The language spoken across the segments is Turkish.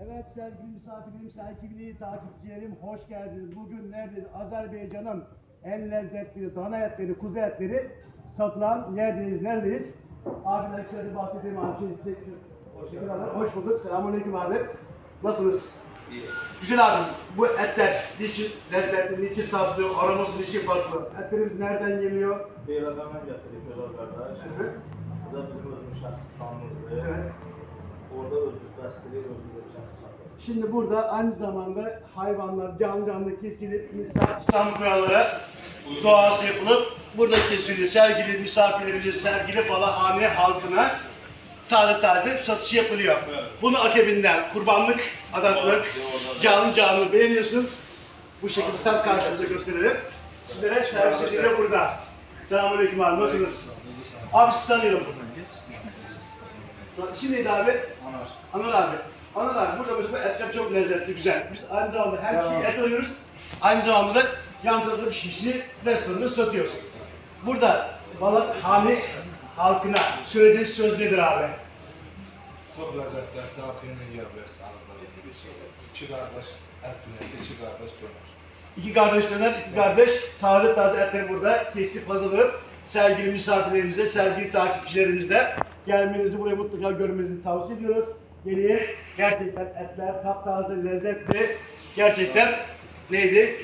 Evet sevgili misafirim, sevgili takipçilerim hoş geldiniz. Bugün neredeyiz? Azerbaycan'ın en lezzetli dana etleri, kuzu etleri satılan yerdeyiz. Neredeyiz? Abi ben şöyle bahsedeyim abi. Hoş. Hoş bulduk. Selamünaleyküm abi. Nasılsınız? İyi. Güzel abi. Bu etler niçin lezzetli, niçin tatlı, aroması niçin farklı? Etlerimiz nereden geliyor? Getirdik özel kardeş. Hı. Bu da bizim özümüz şanımızdı. Evet. Orada özgür gazeteleri özgür. Şimdi burada aynı zamanda hayvanlar canlı canlı kesilip İslam kuralları doğası yapılıp burada kesiliyor. Sevgili misafirlerimize, sevgili balahane halkına taze taze satışı yapılıyor. Bunu akabinden kurbanlık, adaklık, canlı canlı beğeniyorsun. Bu şekilde tam karşınıza gösterelim. Sizlere servis ediliyor burada. Selamünaleyküm abi, nasılsınız? Abi sizi tanıyorum. İsim neydi abi? Anıl abi. Anıl abi burada mesela etler çok lezzetli, güzel. Biz aynı zamanda hem şeyi et alıyoruz, aynı zamanda da yan tarafta bir şişini restoranda satıyoruz. Burada balık hane halkına söylediğiniz söz nedir abi? Lezzetli etler kıyımın yer versin ağızları. İki kardeş et dönesi, iki kardeş döner. İki kardeş döner, iki kardeş taze taze etleri burada kesip hazırlayıp sevgili misafirlerimize, sevgili takipçilerimize gelmenizi buraya mutlaka görmenizi tavsiye ediyoruz. Geriye gerçekten etler taptaze, lezzetli. Gerçekten neydi?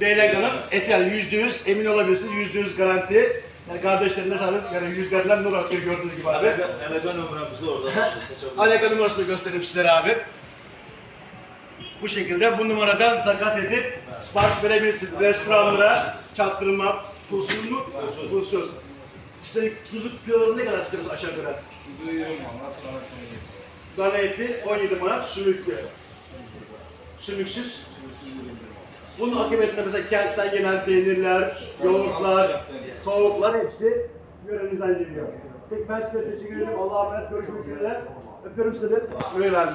Beyler Hanım yüzde yüz emin olabilirsiniz. Yüzde yüz garanti. Yani kardeşlerine sağlık. Yani yüzlerden nur akıyor gördüğünüz gibi abi. Elegan ömrümüzü orada. Alaka numarasını göstereyim sizlere abi. Bu şekilde bu numaradan takas edip sipariş verebilirsiniz. Restoranlara çaktırma, pulsuz mu? Pulsuz. Size kuzu kiloları ne kadar istiyorsunuz aşağı yukarı? Kuzu yiyorum ama sonra şunu yiyorum. Dana eti 17 manat, sümüklü. Sümüksüz. Bunun akıbetinde mesela kentten gelen peynirler, yoğurtlar, tavuklar hepsi yöremizden geliyor. Peki ben size teşekkür ederim. Allah'a emanet görüşmek üzere. Öpüyorum sizi. Lazım.